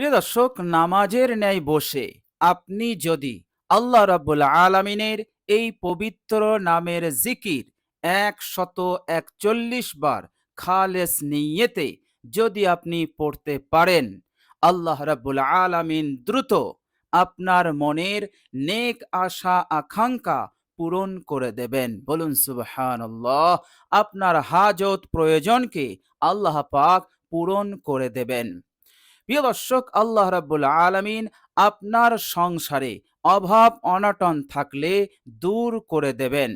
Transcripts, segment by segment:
প্রিয় দর্শক, নামাজের ন্যায় বসে আপনি যদি আল্লাহ রাব্বুল আলামিনের এই পবিত্র নামের জিকির একশত একচল্লিশ বার খালেস নিয়েতে যদি আপনি পড়তে পারেন, আল্লাহ রাব্বুল আলামিন দ্রুত আপনার মনের নেক আশা, আকাঙ্ক্ষা পূরণ করে দেবেন। বলুন, সুবহানাল্লাহ, আপনার হাজত প্রয়োজনকে আল্লাহ পাক পূরণ করে দেবেন। প্রিয় দর্শক, আল্লাহ রাব্বুল আলামিন আপনার সংসারে অভাব, অনটন থাকলে দূর করে দেবেন।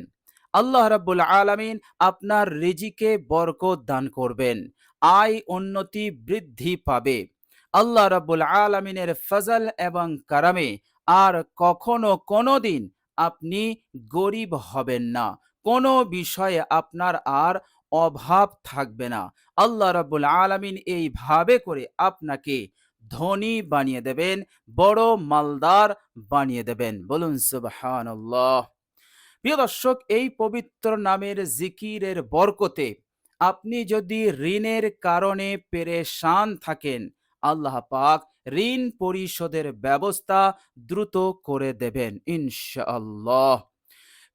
আল্লাহ রাব্বুল আলামিন আপনার রিজিকে বরকত দান করবেন, আয় উন্নতি বৃদ্ধি পাবে। আল্লাহ রাব্বুল আলামিনের ফজল এবং কারামে আর কখনো কোনোদিন আপনি গরিব হবেন না, কোনো বিষয়ে আপনার আর অভাব থাকবে না। আল্লাহ রাব্বুল আলামিন এইভাবে করে আপনাকে ধনী বানিয়ে দেবেন, বড় মালদার বানিয়ে দেবেন। বলুন সুবহানাল্লাহ। প্রিয় দর্শক, এই পবিত্র নামের জিকিরের বরকতে আপনি যদি ঋণের কারণে পেরেশান থাকেন, আল্লাহ পাক ঋণ পরিশোধের ব্যবস্থা দ্রুত করে দেবেন, ইনশাআল্লাহ।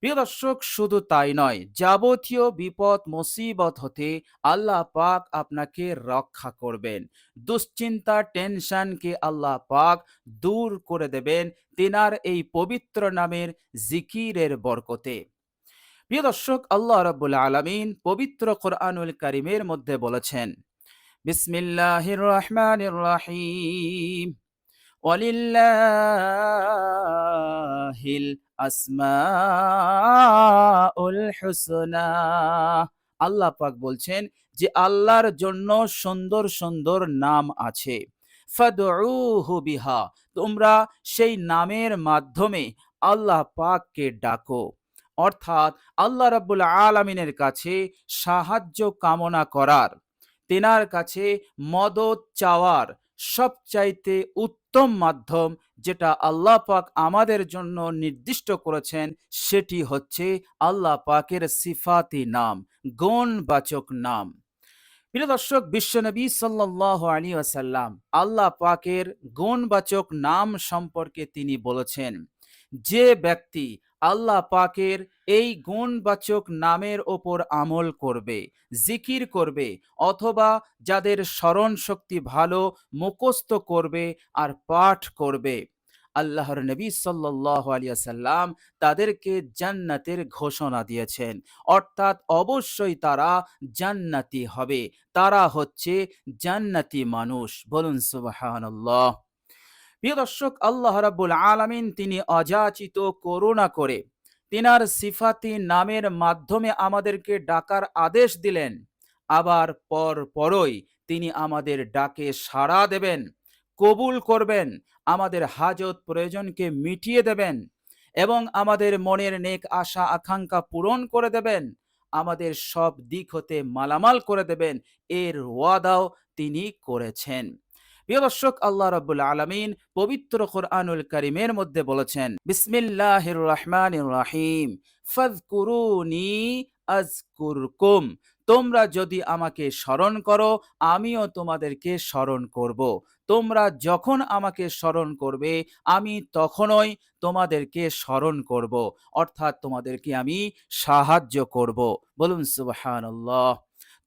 প্রিয় দর্শক, শুধু তাই নয়, যাবতীয় বিপদ, মুসিবত হতে আল্লাহ পাক আপনাকে রক্ষা করবেন। দুশ্চিন্তা, টেনশনকে আল্লাহ পাক দূর করে দেবেন তিনার এই পবিত্র নামের জিকিরের বরকতে। প্রিয় দর্শক, আল্লাহ রাব্বুল আলামিন পবিত্র কোরআনুল কারিমের মধ্যে বলেছেন, বিসমিল্লাহির রহমানির রহিম। ওয়ালিল্লাহিল আসমাউল হুসনা। আল্লাহ পাক বলছেন যে আল্লাহর জন্য সুন্দর সুন্দর নাম আছে। ফাদউহু বিহা, তোমরা সেই নামের মাধ্যমে আল্লাহ পাককে ডাকো। অর্থাৎ আল্লাহ রাব্বুল আলামিনের কাছে সাহায্য কামনা করার, তেনার কাছে মদত চাওয়ার সবচাইতে উত্তম মাধ্যম যেটা আল্লাহ পাক আমাদের জন্য নির্দিষ্ট করেছেন, সেটি হচ্ছে আল্লাহ পাকের সিফাতি নাম, গুণবাচক নাম। প্রিয় দর্শক বিশ্বনবী সাল্লাহ আলী আসাল্লাম আল্লাহ পাকের গুণবাচক নাম সম্পর্কে তিনি বলেছেন, যে ব্যক্তি আল্লাহ পাকের এই গুণবাচক নামের ওপর আমল করবে, জিকির করবে, অথবা যাদের স্মরণ শক্তি ভালো, মুখস্থ করবে আর পাঠ করবে। আল্লাহর নবী সাল্লাহ আলিয়াল্লাম তাদেরকে জান্নাতের ঘোষণা দিয়েছেন। অর্থাৎ অবশ্যই তারা জান্নাতি হবে, তারা হচ্ছে জান্নাতি মানুষ। বলুন সুবাহান্লাহ প্রিয় দর্শক, আল্লাহ রাব্বুল আলামিন তিনি অযাচিত করুণা করে, তিনার সিফাতি নামের মাধ্যমে আমাদেরকে ডাকার আদেশ দিলেন। আবার পর পরই তিনি আমাদের ডাকে সাড়া দেবেন, কবুল করবেন, আমাদের হাজত প্রয়োজনকে মিটিয়ে দেবেন এবং আমাদের মনের নেক আশা, আকাঙ্ক্ষা পূরণ করে দেবেন। আমাদের সব দিক হতে মালামাল করে দেবেন, এর ওয়াদাও তিনি করেছেন। প্রিয় দর্শক, আল্লাহ রাব্বুল আলামিন পবিত্র কোরআনুল কারিমের মধ্যে বলেছেন, বিসমিল্লাহির রহমানির রহিম, ফাযকুরুনি আযকুরকুম, তোমরা যদি আমাকে স্মরণ করো, আমিও তোমাদেরকে স্মরণ করব। তোমরা যখন আমাকে স্মরণ করবে, আমি তখনই তোমাদেরকে স্মরণ করব, অর্থাৎ তোমাদেরকে আমি সাহায্য করব। বলুন সুবহানাল্লাহ।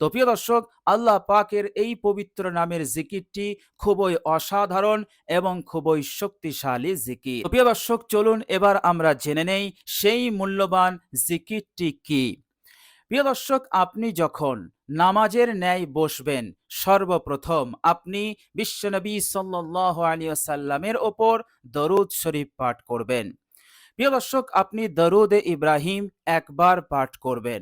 তো প্রিয় দর্শক, আল্লাহ পাকের এই পবিত্র নামের জিকিরটি খুবই অসাধারণ এবং খুবই শক্তিশালী জিকির। তো প্রিয় দর্শক, চলুন এবার আমরা জেনে নেই সেই মূল্যবান জিকিরটি কি। প্রিয় দর্শক, আপনি যখন নামাজের ন্যায় বসবেন, সর্বপ্রথম আপনি বিশ্বনবী সাল্লাহ আলী আসাল্লামের ওপর দরুদ শরীফ পাঠ করবেন। প্রিয় দর্শক, আপনি দরুদ ইব্রাহিম একবার পাঠ করবেন।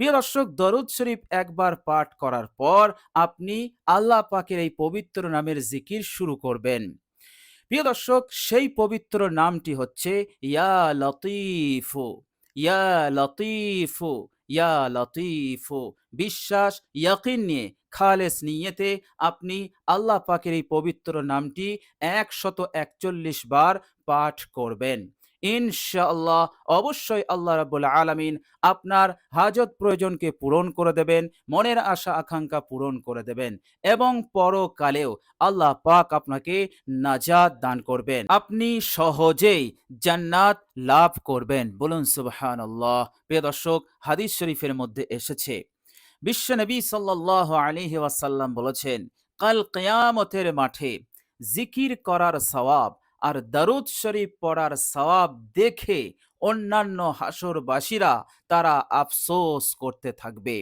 প্রিয় দর্শক, দরুদ শরীফ একবার পাঠ করার পর আপনি আল্লাহ পাকের এই পবিত্র নামের জিকির শুরু করবেন। প্রিয় দর্শক, সেই পবিত্র নামটি হচ্ছে ইয়া লতিফু ইয়া লতিফু ইয়া লতিফু। বিশ্বাস, ইয়াকিন নিয়ে, খালেস নিয়েতে আপনি আল্লাহ পাকের এই পবিত্র নামটি একশত একচল্লিশ বার পাঠ করবেন। ইনশাআল্লাহ অবশ্যই আল্লাহ রাবুল আলামিন আপনার হাজত প্রয়োজনকে পূরণ করে দেবেন, মনের আশা, আকাঙ্ক্ষা পূরণ করে দেবেন এবং পরকালেও আল্লাহ পাক আপনাকে নাজাত দান করবেন। আপনি সহজেই জান্নাত লাভ করবেন। বলুন সুবহান আল্লাহ প্রিয় দর্শক, হাদিস শরীফের মধ্যে এসেছে বিশ্বনবী সাল্লাহ আলিহি ওয়াসাল্লাম বলেছেন, কাল কেয়ামতের মাঠে জিকির করার সওয়াব আর দারুদ শরীফ পড়ার সওয়াব দেখে অন্যান্য হাসরবাসীরা তারা আফসোস করতে থাকবে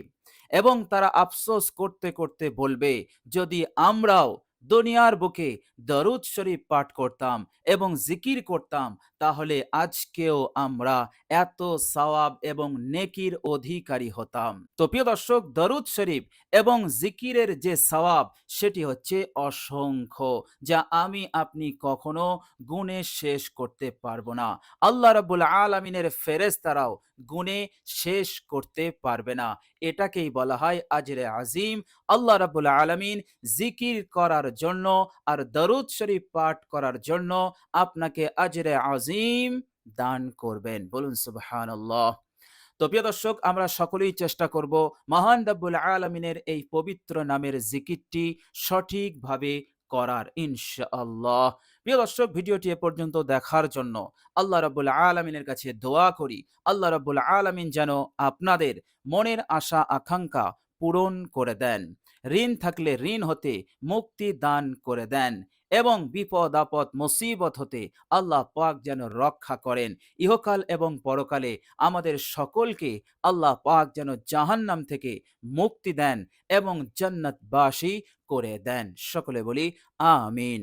এবং তারা আফসোস করতে করতে বলবে, যদি আমরাও দুনিয়ার বুকে দরুদ শরীফ পাঠ করতাম এবং জিকির করতাম, তাহলে আজকেও আমরা এত সওয়াব এবং নেকির অধিকারী হতাম। তো প্রিয় দর্শক, দরুদ শরীফ এবং জিকিরের যে সওয়াব, সেটি হচ্ছে অসংখ্য, যা আমি, আপনি কখনো গুণে শেষ করতে পারব না। আল্লাহ রাবুল আলমিনের ফেরেস্তারাও গুণে শেষ করতে পারবে না। এটাকেই বলা হয় আজরে আজিম। আল্লাহ রাবুল আলমিন জিকির করার জন্য আর দরুদ শরীফ পাঠ করার জন্য আপনাকে আজরে আজিম দান করবেন। বলুন সুবহান তো প্রিয় দর্শক, আমরা সকলেই চেষ্টা করব মহান রব্বুল আলমিনের এই পবিত্র নামের জিকিরটি সঠিকভাবে করার, ইনশাআল্লাহ। প্রিয় দর্শক, ভিডিওটি এ পর্যন্ত দেখার জন্য আল্লাহ রাবুল আলমিনের কাছে দোয়া করি। আল্লাহ রাবুল আলমিন যেন আপনাদের মনের আশা, আকাঙ্ক্ষা পূরণ করে দেন। ঋণ থাকলে ঋণ হতে, মুক্তি দান করে দেন এবং বিপদ, আপদ, মুসিবত হতে আল্লাহ পাক যেন রক্ষা করেন। ইহকাল এবং পরকালে আমাদের সকলকে আল্লাহ পাক যেন জাহান্নাম থেকে মুক্তি দেন এবং জান্নাতবাসী করে দেন। সকলে বলি, আমিন।